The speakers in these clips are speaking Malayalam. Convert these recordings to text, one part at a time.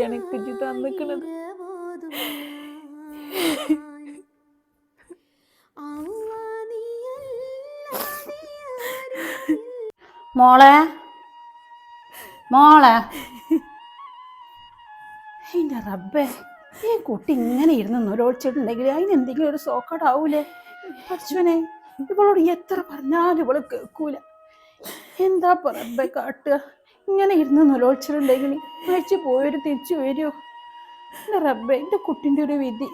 വിധിയാണ് കുഞ്ഞു തന്നിക്കണത്. മോളെ? മോളെ? അതിന്റെ റബ്ബേ ഈ കുട്ടി ഇങ്ങനെ ഇരുന്ന് നൊലോളിച്ചിട്ടുണ്ടെങ്കിൽ അതിന് എന്തെങ്കിലും ഒരു സോക്കടാവൂലേ? അശ്വനെ ഇവളോട് എത്ര പറഞ്ഞാലും ഇവൾ കേൾക്കൂല. എന്താ പറബ്ബെ റബ്ബെ കാട്ടുക? ഇങ്ങനെ ഇരുന്ന് നൊലോളിച്ചിട്ടുണ്ടെങ്കിൽ മരിച്ചു പോയൊരു തിരിച്ചു വരുമോ എന്റെ റബ്ബെ എന്റെ കുട്ടിന്റെ ഒരു വിധി.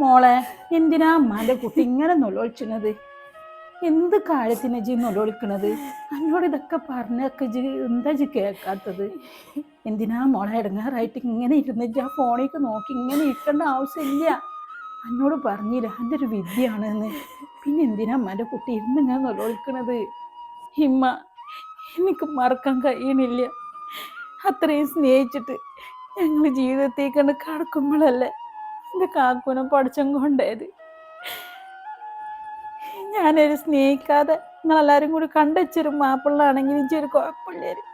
മോളെ എന്തിനാ അമ്മാന്റെ കുട്ടി ഇങ്ങനെ നൊലോളിച്ചത് എന്ത് കാര്യത്തിന് ജി നൊലോളിക്കണത് എന്നോട് ഇതൊക്കെ പറഞ്ഞൊക്കെ ജി എന്താ ജി കേൾക്കാത്തത്? എന്തിനാ മോളെ ഇടങ്ങാറായിട്ട് ഇങ്ങനെ ഇരുന്ന് ജി ആ ഫോണിലേക്ക് നോക്കി ഇങ്ങനെ ഇരിക്കേണ്ട ആവശ്യമില്ല. എന്നോട് പറഞ്ഞില്ല എന്റെ ഒരു വിദ്യയാണെന്ന് പിന്നെ എന്തിനാ മാന്റെ കുട്ടി ഇരുന്ന് ഇങ്ങനെ നൊലോളിക്കണത് ഹിമ്മ എനിക്ക് മറക്കാൻ കഴിയണില്ല. അത്രയും സ്നേഹിച്ചിട്ട് ഞങ്ങൾ ജീവിതത്തേക്കാണ് കടക്കുമ്പോഴല്ലേ എന്റെ കാക്കുനം പഠിച്ചം കൊണ്ടേത് ഞാനൊരു സ്നേഹിക്കാതെ നിങ്ങളെല്ലാവരും കൂടി കണ്ടച്ചൊരു മാപ്പിള്ളാണെങ്കിൽ ഒരു കുഴപ്പമില്ലായിരുന്നു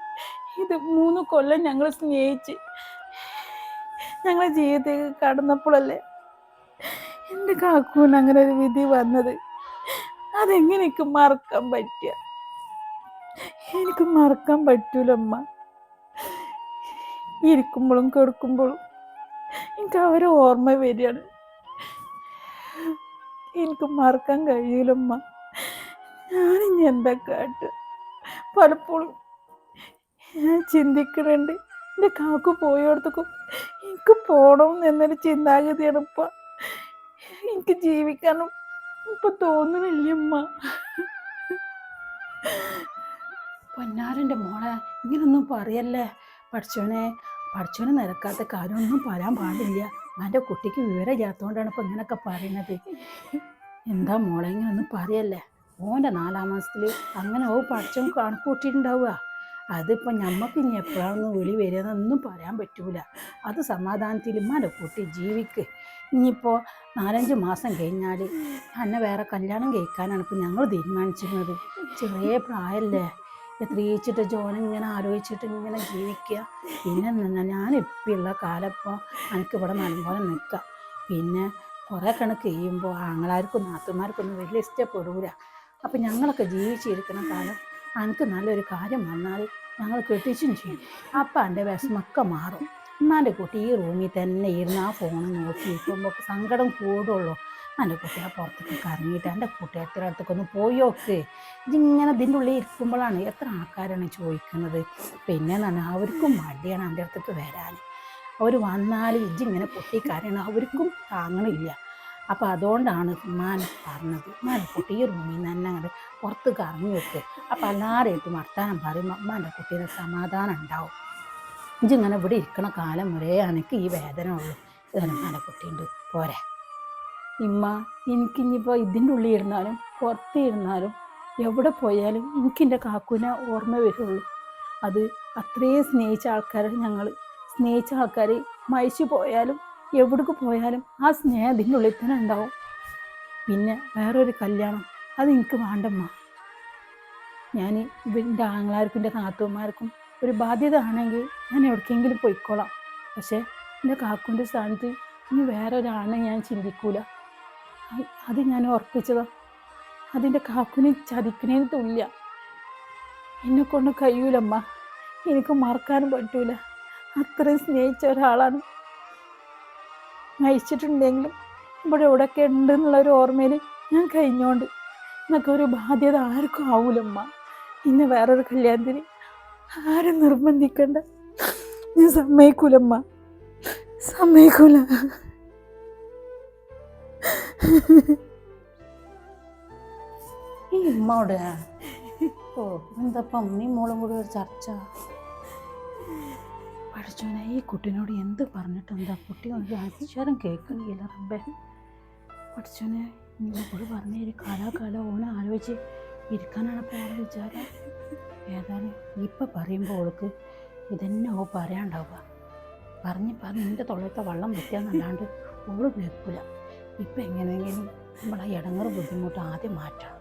ഇത് മൂന്ന് കൊല്ലം ഞങ്ങൾ സ്നേഹിച്ച് ഞങ്ങളെ ജീവിതത്തേക്ക് കടന്നപ്പോഴല്ലേ എന്റെ കാക്കൂന് അങ്ങനെ ഒരു വിധി വന്നത്. അതെങ്ങനെ എനിക്ക് മറക്കാൻ പറ്റുക? എനിക്ക് മറക്കാൻ പറ്റൂലമ്മ ഇരിക്കുമ്പോഴും കിടക്കുമ്പോഴും എനിക്ക് അവരെ ഓർമ്മ വരികയാണ്. എനിക്ക് മറക്കാൻ കഴിയൂലമ്മ ഞാനിനി എന്താ കാട്ട് പലപ്പോഴും ഞാൻ ചിന്തിക്കുന്നുണ്ട് എന്റെ കാക്കു പോയോടത്തേക്കും എനിക്ക് പോകണം എന്നൊരു ചിന്താഗതിയാണ് ഇപ്പം. എനിക്ക് ജീവിക്കാനും ഇപ്പം തോന്നുന്നില്ല അമ്മ. പൊന്നാരന്റെ മോളെ ഇങ്ങനൊന്നും പറയല്ലേ? പഠിച്ചോനെ പഠിച്ചോനെ നിരക്കാത്ത കാര്യമൊന്നും പറയാൻ പാടില്ല. എന്റെ കുട്ടിക്ക് വിവരമില്ലാത്തതുകൊണ്ടാണ് ഇപ്പം ഇങ്ങനെയൊക്കെ പറയുന്നത്. എന്താ മോളെ ഇങ്ങനൊന്നും പറയല്ലേ? ഓന്റെ നാലാം മാസത്തിൽ അങ്ങനെ ഓ പഠിച്ചോൻ കണക്കൂട്ടിയിട്ടുണ്ടാവുക. അതിപ്പോൾ ഞമ്മക്ക് ഇനി എപ്പോഴാണെന്ന് വിളി വരികയെന്നൊന്നും പറയാൻ പറ്റൂല. അത് സമാധാനത്തിൽ ഉമ്മാന്റെ കുട്ടി ജീവിക്ക്. ഇനിയിപ്പോൾ നാലഞ്ച് മാസം കഴിഞ്ഞാൽ എന്നെ വേറെ കല്യാണം കഴിക്കാനാണ് ഇപ്പം ഞങ്ങൾ തീരുമാനിച്ചിരുന്നത്. ചെറിയ പ്രായമല്ലേ എത്രയിച്ചിട്ട് ഇങ്ങനെ ആലോചിച്ചിട്ട് ഇങ്ങനെ ജീവിക്കുക. പിന്നെ ഞാൻ ഇപ്പോഴുള്ള കാലം ഇപ്പോൾ എനിക്ക് ഇവിടെ നല്ലപോലെ നിൽക്കാം പിന്നെ കുറേ കണക്ക് ചെയ്യുമ്പോൾ ആങ്ങളാർക്കും നാത്തുമാർക്കൊന്നും വലിയ ഇഷ്ടപ്പെടൂല. അപ്പം ഞങ്ങളൊക്കെ ജീവിച്ചിരിക്കുന്ന കാലം എനിക്ക് നല്ലൊരു കാര്യം വന്നാൽ ഞങ്ങൾ കെട്ടിച്ചും ചെയ്യും. അപ്പം എന്റെ വിഷമൊക്കെ മാറും. ഉമ്മാന്റെ കുട്ടി ഈ റൂമിൽ തന്നെ ഇരുന്ന് ആ ഫോൺ നോക്കി ഇരിക്കുമ്പോൾ സങ്കടം കൂടുള്ളൂ. എന്റെ കുട്ടിയെ പുറത്തേക്ക് കറങ്ങിയിട്ട് എന്റെ കുട്ടി എത്ര അടുത്തൊക്കെ ഒന്ന് പോയി നോക്ക്. ഇതിങ്ങനെ ഇതിന്റെ ഉള്ളിൽ ഇരിക്കുമ്പോഴാണ് എത്ര ആൾക്കാരാണ് ചോദിക്കുന്നത്. പിന്നെ എന്നാണ് അവർക്കും മടിയാണ് എന്റെ അടുത്തേക്ക് വരാൻ. അവർ വന്നാൽ പൊട്ടി കരയണം. അവർക്കും താങ്ങണില്ല. അപ്പോൾ അതുകൊണ്ടാണ് ഉമ്മാൻ പറഞ്ഞത്. ഉമ്മാൻ കുട്ടി ഈ റൂമിൽ നിന്ന് തന്നെ അങ്ങോട്ട് പുറത്ത് കറങ്ങി വെക്ക് അപ്പോൾ എല്ലാവരുമായിട്ട് വർത്താനം പറയും. ഉമ്മാന്റെ കുട്ടീനെ സമാധാനം ഉണ്ടാവും. ഇജിങ്ങനെ ഇവിടെ ഇരിക്കണ കാലം വരെ എനിക്ക് ഈ വേദന ഉള്ളൂ ഇതാണ് ഉമ്മാന്റെ കുട്ടിയുണ്ട് പോരെ. ഇമ്മ എനിക്കിനിപ്പോൾ ഇതിന്റെ ഉള്ളിൽ ഇരുന്നാലും പുറത്ത് ഇരുന്നാലും എവിടെ പോയാലും എനിക്കെന്റെ കാക്കുവിനെ ഓർമ്മ വരുള്ളൂ. അത് അത്രയും സ്നേഹിച്ച ആൾക്കാരെ ഞങ്ങൾ സ്നേഹിച്ച ആൾക്കാർ മരിച്ചു പോയാലും എവിടേക്ക് പോയാലും ആ സ്നേഹം ഇതിന്റെ ഉള്ളിൽ തന്നെ ഉണ്ടാവും. പിന്നെ വേറൊരു കല്യാണം അത് എനിക്ക് വേണ്ടമ്മ. ഞാൻ ഇവന്റെ ആങ്ങളാർക്കും എന്റെ കാത്തുമാർക്കും ഒരു ബാധ്യത ആണെങ്കിൽ ഞാൻ എവിടേക്കെങ്കിലും പോയിക്കോളാം. പക്ഷേ എന്റെ കാക്കുന്റെ സ്ഥാനത്ത് ഇനി വേറൊരാളെ ഞാൻ ചിന്തിക്കൂല. അത് ഞാൻ ഉറപ്പിച്ചതാ. അതിന്റെ കാക്കുനെ ചതിക്കണേന് തുല്യ. എന്നെ കൊണ്ട് കഴിയൂലമ്മ. എനിക്ക് മറക്കാനും പറ്റൂല. അത്രയും സ്നേഹിച്ച ഒരാളാണ്. നയിച്ചിട്ടുണ്ടെങ്കിലും ഇവിടെ എവിടെയൊക്കെ ഉണ്ട് എന്നുള്ള ഒരു ഓർമ്മയിൽ ഞാൻ കഴിഞ്ഞോണ്ട്. എന്നൊക്കെ ഒരു ബാധ്യത ആർക്കും ആവൂലമ്മ. ഇന്ന് വേറൊരു കല്യാണത്തിന് ആരും നിർബന്ധിക്കണ്ട. ഞാൻ സമ്മതിക്കൂലമ്മ. സമ്മതിക്കൂല. ഈ ഉമ്മോട് ഓ എന്തപ്പം അമ്മയും മോളും കൂടി ഒരു ചർച്ച. പഠിച്ചോനെ ഈ കുട്ടീനോട് എന്ത് പറഞ്ഞിട്ട് എന്താ കുട്ടി ഒരു കേൾക്കണില്ല റബ്ബേ. പഠിച്ചോനെ നിങ്ങളോട് പറഞ്ഞ ഒരു കാലാകാലം ഓനെ ആലോചിച്ച് ഇരിക്കാനാണ് വിചാരം. ഏതായാലും ഇപ്പം പറയുമ്പോൾ ഓൾക്ക് ഇതന്നെ ഓ പറയാണ്ടാവുക. പറഞ്ഞ് പറഞ്ഞ് എന്റെ തൊള്ളത്തെ വള്ളം വെക്കാന്നല്ലാണ്ട് ഓൾ കേൾക്കില്ല ഇപ്പം എങ്ങനെയെങ്കിലും നമ്മളെ ഇടങ്ങറ് ബുദ്ധിമുട്ട് ആദ്യം മാറ്റണം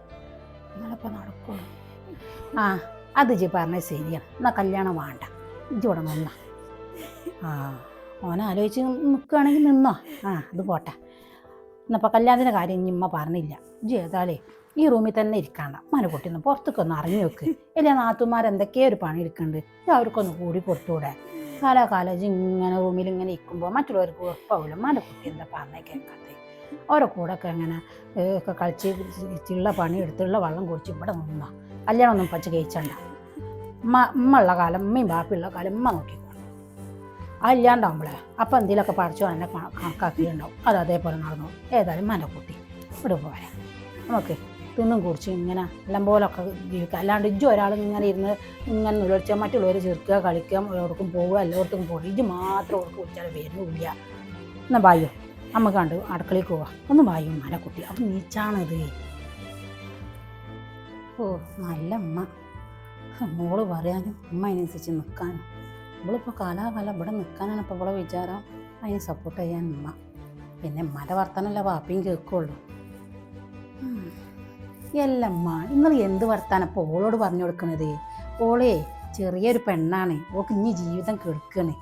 എന്നാലിപ്പോൾ നടക്കുള്ളൂ. ആ അത് ജി പറഞ്ഞത് ശരിയാണ് എന്നാൽ കല്യാണം വേണ്ട. ഇജ്ജ് നിന്ന. ആ ഓനെ ആലോചിച്ച് നിൽക്കുകയാണെങ്കിൽ നിന്നോ. ആ അത് പോട്ടെ. എന്നപ്പോൾ കല്യാണത്തിന്റെ കാര്യം ഇനി ഉമ്മ പറഞ്ഞില്ല. ഇജ്ജ് ഏതാലേ ഈ റൂമിൽ തന്നെ ഇരിക്കണ്ട. മനക്കുട്ടി ഒന്ന് പുറത്തേക്ക് ഒന്ന് ഇറങ്ങി വെക്ക് ഇല്ല നാത്തുമാർ എന്തൊക്കെയോ ഒരു പണി എടുക്കുന്നുണ്ട്. അവർക്കൊന്ന് കൂടി കൊടുത്തൂടെ കാലേജ് ഇങ്ങനെ റൂമിൽ ഇങ്ങനെ ഇരിക്കുമ്പോൾ മറ്റുള്ളവർക്ക് ഉറപ്പാവില്ല മനക്കുട്ടി എന്താ പറഞ്ഞേ കേൾക്കാത്തത് ഓരോ കൂടെ ഒക്കെ ഇങ്ങനെ ഒക്കെ കളിച്ച് ചിള്ള പണി എടുത്തുള്ള വെള്ളം കുടിച്ച് ഇവിടെ നിന്നോ. കല്യാണം ഒന്നും പച്ച കഴിച്ചണ്ട. ഉമ്മ ഉമ്മ ഉള്ള കാലം ഉമ്മയും ബാപ്പിയുള്ള കാലം ഉമ്മ നോക്കിക്കോണം ഇല്ലാണ്ടാവുമ്പളേ അപ്പം എന്തെങ്കിലുമൊക്കെ പറിച്ചു എന്നെ കണ- കണക്കാക്കിയിട്ടുണ്ടാവും. അത് അതേപോലെ നടന്നു. ഏതായാലും മന കൂട്ടി. ഇവിടെ പോരാ. നമുക്ക് തിന്നും കുടിച്ച് ഇങ്ങനെ എല്ലാം പോലൊക്കെ ജീവിക്കുക അല്ലാണ്ട് ഇജ്ജ് ഒരാൾ ഇങ്ങനെ ഇരുന്ന് ഇങ്ങനെ നുഴച്ചാൽ മറ്റുള്ളവർ ചെറുക്കുക കളിക്കാം എവിടേക്കും പോവുക എല്ലായിടത്തും പോകുക ഇജ്ജ് മാത്രം ഓർക്ക് കുടിച്ചാൽ വരുന്നില്ല എന്നാ ബായോ അമ്മ കണ്ടു അടുക്കളയിൽ പോവാ. ഒന്ന് ബായോ കുട്ടി. അപ്പം നീച്ചാണത്. ഓ നല്ല അമ്മ. മോൾ പറയാനും അമ്മ അതിനനുസരിച്ച് നിൽക്കാനും ഇവളിപ്പോൾ കാലാകാലം ഇവിടെ നിൽക്കാനാണ് ഇപ്പോൾ ഇവിടെ വിചാരം. അതിന് സപ്പോർട്ട് ചെയ്യാൻ ഉമ്മ പിന്നെ മല വർത്താനല്ല വാപ്പിയും കേൾക്കുള്ളൂ. എല്ലമ്മ നിങ്ങൾ എന്ത് വർത്താനം ഇപ്പോൾ ഓളോട് പറഞ്ഞു കൊടുക്കണത്? ഓളേ ചെറിയൊരു പെണ്ണാണ്. ഓക്ക് ഇനി ജീവിതം കെടുക്കണ്.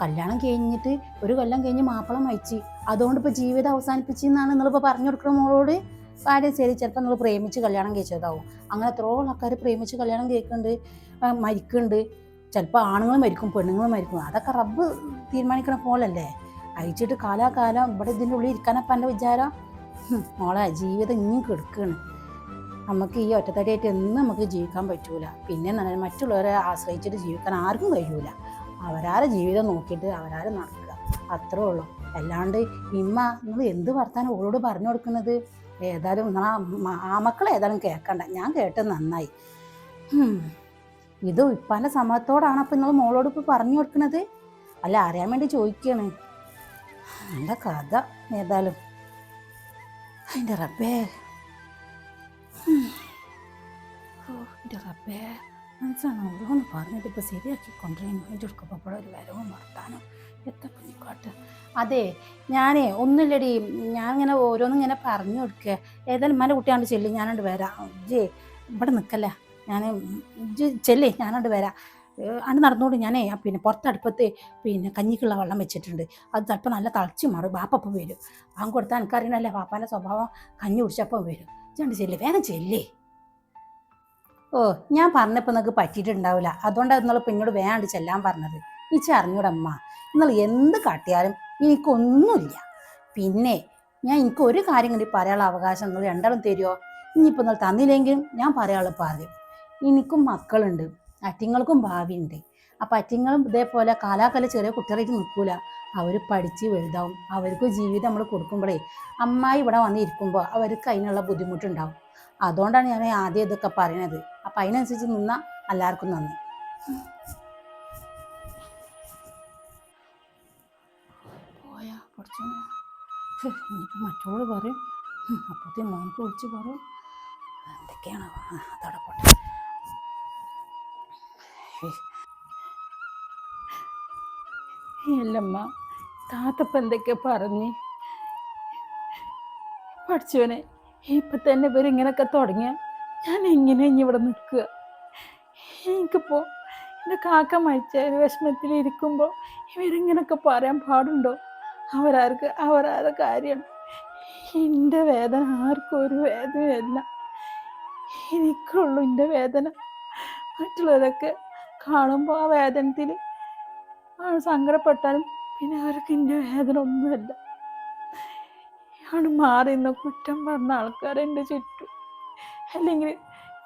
കല്യാണം കഴിഞ്ഞിട്ട് ഒരു കൊല്ലം കഴിഞ്ഞ് മാപ്പിളം മരിച്ച്. അതുകൊണ്ട് ഇപ്പോൾ ജീവിതം അവസാനിപ്പിച്ചു എന്നാണ് നിങ്ങളിപ്പോൾ പറഞ്ഞു കൊടുക്കുന്ന മോളോട്? കാര്യം ശരി ചിലപ്പോൾ നിങ്ങൾ പ്രേമിച്ച് കല്യാണം കഴിച്ചതാവും. അങ്ങനെ എത്രയോ ആൾക്കാർ പ്രേമിച്ച് കല്യാണം കേൾക്കുന്നുണ്ട് മരിക്കുന്നുണ്ട് ചിലപ്പോൾ ആണുങ്ങൾ മരിക്കും പെണ്ണുങ്ങൾ മരിക്കും. അതൊക്കെ റബ്ബ് തീരുമാനിക്കണ പോലല്ലേ? അയച്ചിട്ട് കാലാകാലം ഇവിടെ ഇതിന്റെ ഉള്ളിൽ ഇരിക്കാനപ്പം എന്റെ വിചാരം? മോളെ ജീവിതം ഇനിയും കെടുക്കുകയാണ് നമുക്ക് ഈ ഒറ്റത്തടിയായിട്ട് എന്നും നമുക്ക് ജീവിക്കാൻ പറ്റൂല. പിന്നെ മറ്റുള്ളവരെ ആശ്രയിച്ചിട്ട് ജീവിക്കാൻ ആർക്കും കഴിയൂല. അവരാരെ ജീവിതം നോക്കിയിട്ട് അവരാരെ നടക്കുക. അത്രേ ഉള്ളൂ. അല്ലാണ്ട് ഇമ്മ നിങ്ങൾ എന്ത് വർത്താനം ഓളോട് പറഞ്ഞു കൊടുക്കുന്നത്? ഏതായാലും നിങ്ങൾ ആ മക്കളെ ഏതായാലും കേൾക്കണ്ട. ഞാൻ കേട്ടത് നന്നായി. ഇത് ഇപ്പാന്റെ സമയത്തോടാണ് അപ്പം നിങ്ങൾ മോളോട് ഇപ്പോൾ പറഞ്ഞു കൊടുക്കുന്നത് അല്ല അറിയാൻ വേണ്ടി ചോദിക്കുകയാണ് നല്ല കഥ ഏതായാലും. അതിന്റെ റബ്ബേ. ഓ എന്റെ റബ്ബേ മനസ്സാണ് ഇപ്പോൾ ശരിയാക്കി കൊണ്ടുവരാൻ അതിന്റെ എടുക്കുമ്പോൾ ഒരു വരവും വർത്താനും എത്ര കുഞ്ഞിക്കോട്ട് അതെ ഞാനേ ഒന്നുമില്ലടി. ഞാനിങ്ങനെ ഓരോന്നും ഇങ്ങനെ പറഞ്ഞു കൊടുക്കുക ഏതായാലും മല കുട്ടിയാണ്ട് ചെല്ലി ഞാനോട് വരാം. ജേ ഇവിടെ നിൽക്കല്ല ഞാൻ ചെല്ലേ ഞാനണ്ട് വരാം. അണ്ട് നടന്നുകൊണ്ട് ഞാനേ. പിന്നെ പുറത്തടുപ്പത്ത് പിന്നെ കഞ്ഞിക്കുള്ള വെള്ളം വെച്ചിട്ടുണ്ട്. അത് ചിലപ്പോൾ നല്ല തളച്ചു മാറും. ബാപ്പപ്പം വരും. അവൻ കൊടുത്താൽ എനിക്കറിയണല്ലേ പാപ്പാന്റെ സ്വഭാവം കഞ്ഞി കുടിച്ചപ്പം വരും. ഇജ്ജണ്ട് ചെല്ലേ വേഗം ചെല്ലേ. ഓ ഞാൻ പറഞ്ഞപ്പോൾ നിങ്ങൾക്ക് പറ്റിയിട്ടുണ്ടാവില്ല അതുകൊണ്ടാണ് നിങ്ങൾ ഇപ്പം ഇങ്ങോട്ട് വേണ്ട ചെല്ലാൻ പറഞ്ഞത്. ഇച്ച അറിഞ്ഞൂടമ്മ നിങ്ങൾ എന്ത് കാട്ടിയാലും എനിക്കൊന്നുമില്ല. പിന്നെ ഞാൻ എനിക്ക് ഒരു കാര്യം കൂടി പറയാനുള്ള അവകാശം നിങ്ങൾ രണ്ടാളും തരുമോ ഇനിയിപ്പോൾ നിങ്ങൾ തന്നില്ലെങ്കിലും ഞാൻ പറയാനുള്ള പറയും. എനിക്കും മക്കളുണ്ട്. അറ്റിങ്ങൾക്കും ഭാവിയുണ്ട്. അപ്പം അറ്റിങ്ങളും ഇതേപോലെ കാലാകാല ചെറിയ കുട്ടികളായിട്ട് നിൽക്കൂല. അവർ പഠിച്ച് വലുതാവും. അവർക്ക് ജീവിതം നമ്മൾ കൊടുക്കുമ്പോഴേ അമ്മായി ഇവിടെ വന്നിരിക്കുമ്പോൾ അവർക്ക് അതിനുള്ള ബുദ്ധിമുട്ടുണ്ടാവും. അതുകൊണ്ടാണ് ഞാൻ ആദ്യം ഇതൊക്കെ പറയണത്. അപ്പം അതിനനുസരിച്ച് നിന്നാൽ എല്ലാവർക്കും നന്ദി. പോയാ ഇനിയിപ്പോൾ മറ്റുള്ളവർ പറയും. അപ്പോഴത്തെ മോൻ വിളിച്ച് പറയും. എന്തൊക്കെയാണ്? അതവിടെ പോട്ടെ. ഇല്ലമ്മ താത്തപ്പ എന്തൊക്കെ പറഞ്ഞ്. പഠിച്ചവനെ ഇപ്പൊ തന്നെ ഇവർ ഇങ്ങനൊക്കെ തുടങ്ങിയ ഞാൻ എങ്ങനെ ഇനി ഇവിടെ നിൽക്കുക? എനിക്കിപ്പോ എന്റെ കാക്ക മരിച്ച ഒരു വിഷമത്തിലിരിക്കുമ്പോൾ ഇവരിങ്ങനൊക്കെ പറയാൻ പാടുണ്ടോ? അവരാർക്ക് അവരാരുടെ കാര്യം എന്റെ വേദന ആർക്കും ഒരു വേദനയല്ല. എനിക്കുള്ളൂ എന്റെ വേദന. മറ്റുള്ളവരൊക്കെ കാണുമ്പോൾ ആ വേദനത്തിൽ സങ്കടപ്പെട്ടാലും പിന്നെ അവർക്ക് എന്റെ വേദന ഒന്നുമല്ല. ഇയാൾ മാറി നിന്ന് കുറ്റം പറഞ്ഞ ആൾക്കാർ എന്റെ ചുറ്റും. അല്ലെങ്കിൽ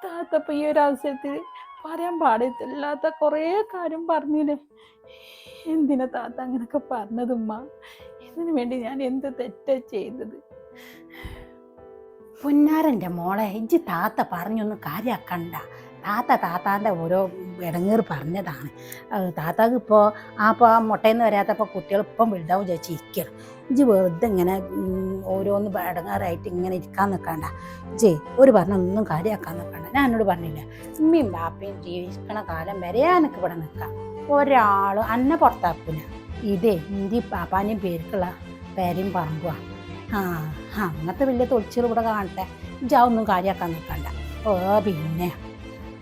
താത്തപ്പ ഈ ഒരു അവസരത്തിൽ പറയാൻ പാടില്ലാത്ത കുറേ കാര്യം പറഞ്ഞില്ലേ? എന്തിനാ താത്ത അങ്ങനൊക്കെ പറഞ്ഞതുമ്മ ഇതിനു വേണ്ടി ഞാൻ എന്ത് തെറ്റാ ചെയ്തത്? പുന്നാരന്റെ മോളെ ഇജ്ജ് താത്ത പറഞ്ഞൊന്നും കാര്യാക്കണ്ട. താത്ത താത്താന്റെ ഓരോ ഇടങ്ങേറ് പറഞ്ഞതാണ്. താത്താക്ക് ഇപ്പോൾ ആ ഇപ്പോൾ മുട്ടയിൽ നിന്ന് വരാത്തപ്പോൾ കുട്ടികൾ ഇപ്പം വലുതാവും ചോദിച്ചു ഇരിക്കണം. ഇജ് വെറുതെ ഇങ്ങനെ ഓരോന്ന് ഇടങ്ങാറായിട്ട് ഇങ്ങനെ ഇരിക്കാൻ നിൽക്കണ്ട ജെ ഒരു പറഞ്ഞൊന്നും കാര്യമാക്കാൻ നിൽക്കണ്ട ഞാൻ എന്നോട് പറഞ്ഞില്ല ഉമ്മയും ബാപ്പയും ജീവിക്കണ കാലം വരെ എനിക്ക് ഇവിടെ നിൽക്കാം ഒരാൾ അന്നെ പുറത്താക്കൂല. ഇതേ ഇന്ത്യ പാപ്പാന്റെയും പേർക്കുള്ള പേരെയും പറമ്പുക ആ ആ, അങ്ങനത്തെ വലിയ തൊളിച്ചുകൾ ഇവിടെ കാണട്ടെ. ഒന്നും കാര്യമാക്കാൻ നിൽക്കണ്ട ഓ പിന്നെ.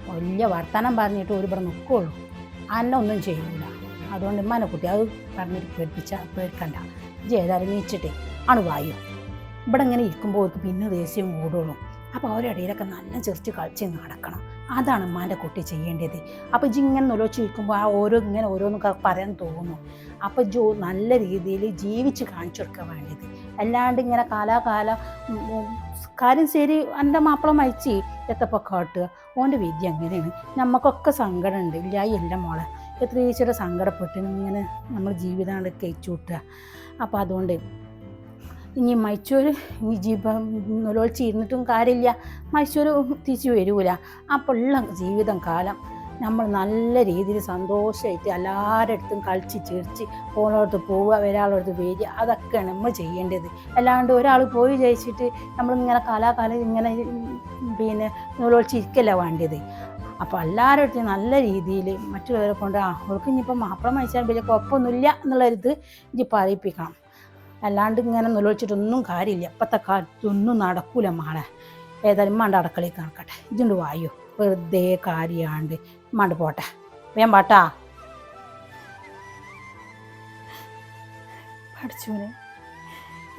വലിയ വർത്തമാനം പറഞ്ഞിട്ട് ഒരു ഇവിടെ നിൽക്കുള്ളൂ. അന്നെ ഒന്നും ചെയ്യൂല. അതുകൊണ്ട് ഉമ്മാനെ കുട്ടി അത് പറഞ്ഞിട്ട് പേടിപ്പിച്ച പേടിക്കണ്ട. ഏതായാലും നീച്ചിട്ടേ. ആണ് വായു. ഇവിടെ ഇങ്ങനെ ഇരിക്കുമ്പോൾ അവർക്ക് പിന്നെ ദേഷ്യം കൂടുള്ളൂ. അപ്പോൾ അവരുടെ ഇടയിലൊക്കെ നല്ല ചെറിച്ച് കളിച്ച് നടക്കണം. അതാണ് ഉമ്മാന്റെ കുട്ടി ചെയ്യേണ്ടത്. അപ്പോൾ ജി ഇങ്ങനെ നിലോച്ച് ഇരിക്കുമ്പോൾ ആ ഓരോ ഇങ്ങനെ ഓരോന്നൊക്കെ പറയാൻ തോന്നുന്നു അപ്പോൾ ജോ നല്ല രീതിയിൽ ജീവിച്ച് കാണിച്ചു കൊടുക്കാൻ വേണ്ടത്. അല്ലാണ്ട് ഇങ്ങനെ കാലാകാലം കാര്യം ശരി എന്റെ മാപ്പിള മരിച്ച് എത്തപ്പോൾ കാട്ടുക. ഓന്റെ വിദ്യ അങ്ങനെയാണ്. നമുക്കൊക്കെ സങ്കടമുണ്ട്. ഇല്ല എന്റെ മോളെ. എത്ര ഈശ്വര സങ്കടപ്പെട്ട് ഇങ്ങനെ നമ്മൾ ജീവിതം കഴിച്ചു വിട്ടുക. അപ്പോൾ അതുകൊണ്ട് ഇനി മൈച്ചൂർ ഇനി ജീവിതം നിലവിളിച്ച് ഇരുന്നിട്ടും കാര്യമില്ല. മൈസൂർ തിരിച്ചു വരൂല. അപ്പോൾ ഉള്ള ജീവിതം കാലം നമ്മൾ നല്ല രീതിയിൽ സന്തോഷമായിട്ട് എല്ലാവരുടെ അടുത്തും കളിച്ച് ചിരിച്ച് പോകുന്നവർക്ക് പോവുക ഒരാളടുത്ത് വരിക അതൊക്കെയാണ് നമ്മൾ ചെയ്യേണ്ടത്. അല്ലാണ്ട് ഒരാൾ പോയി ജയിച്ചിട്ട് നമ്മളിങ്ങനെ കാലാകാലം ഇങ്ങനെ പിന്നെ നിലവിളിച്ചിരിക്കല്ല വേണ്ടത്. അപ്പോൾ എല്ലാവരുടെ അടുത്തും നല്ല രീതിയിൽ മറ്റുള്ളവരെ കൊണ്ട് ആ അവൾക്ക് ഇനിയിപ്പോൾ മാപ്പിള മരിച്ചാൽ വലിയ കുഴപ്പമൊന്നുമില്ല എന്നുള്ളൊരിത് ഇനി പറയിപ്പിക്കണം അല്ലാണ്ട് ഇങ്ങനെ നിലവിളിച്ചിട്ടൊന്നും കാര്യമില്ല. ഇപ്പോഴത്തെ കാലത്തൊന്നും നടക്കൂല മാളെ. ഏതായാലും മണ്ട അടക്കളയിൽ കണക്കട്ടെ ഇതുണ്ട് വായു. വെറുതെ കാര്യാണ്ട് മണ്ട് പോട്ടെ. വേം പാട്ടാ. പഠിച്ചോനെ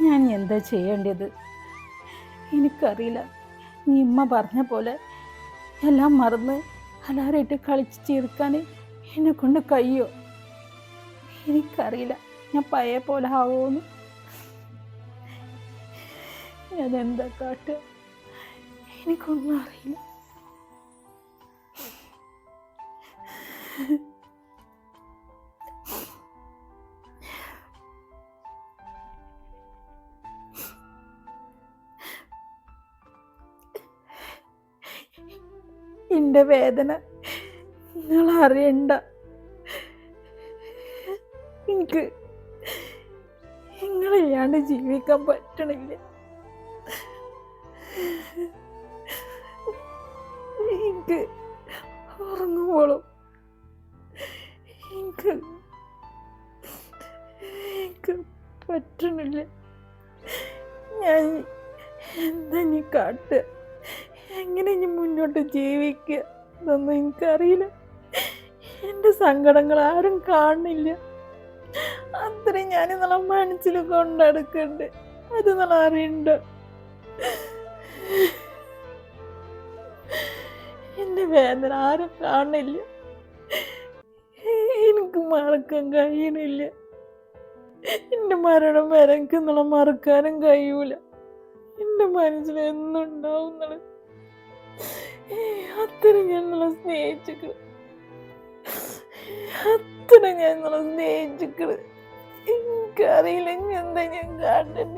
ഞാൻ എന്താ ചെയ്യേണ്ടത്? എനിക്കറിയില്ല. നീ ഇമ്മ പറഞ്ഞ പോലെ എല്ലാം മറന്ന് എല്ലാവരായിട്ട് കളിച്ച് ചേർക്കാൻ എന്നെ കൊണ്ട് കഴിയോ? എനിക്കറിയില്ല. ഞാൻ പഴയ പോലെ ആവുമെന്ന് അതെന്താ കാട്ടുക എനിക്കൊന്നും അറിയില്ല. എന്റെ വേദന നിങ്ങൾ അറിയണ്ട. എനിക്ക് നിങ്ങളില്ലാണ്ട് ജീവിക്കാൻ പറ്റണില്ല. എനിക്ക് ഉറങ്ങുമ്പോഴും എനിക്ക് എനിക്ക് പറ്റണില്ല ഞാൻ എന്താ നീ കാട്ട്? എങ്ങനെ ഇനി മുന്നോട്ട് ജീവിക്കുക ഇതൊന്നും എനിക്കറിയില്ല. എന്റെ സങ്കടങ്ങൾ ആരും കാണുന്നില്ല. അത്രയും ഞാൻ നല്ല മനസ്സിൽ കൊണ്ടെടുക്കണ്ട്. അത് നല്ല അറിയണ്ട. എന്റെ വേദന ആരും എനിക്ക് മറക്കാൻ കഴിയണില്ല. എന്റെ മരണം വരെ എനിക്ക് നിങ്ങളെ മറക്കാനും കഴിയൂല. എന്റെ മനസ്സിൽ എന്നുണ്ടാവും നിങ്ങൾ അത്ര ഞാൻ നിങ്ങളെ സ്നേഹിച്ചിക്കണ് അത്ര ഞാൻ നിങ്ങളെ സ്നേഹിച്ചിക്കണ് എനിക്കറിയില്ല എന്താ ഞാൻ കാട്ടേണ്ടത്.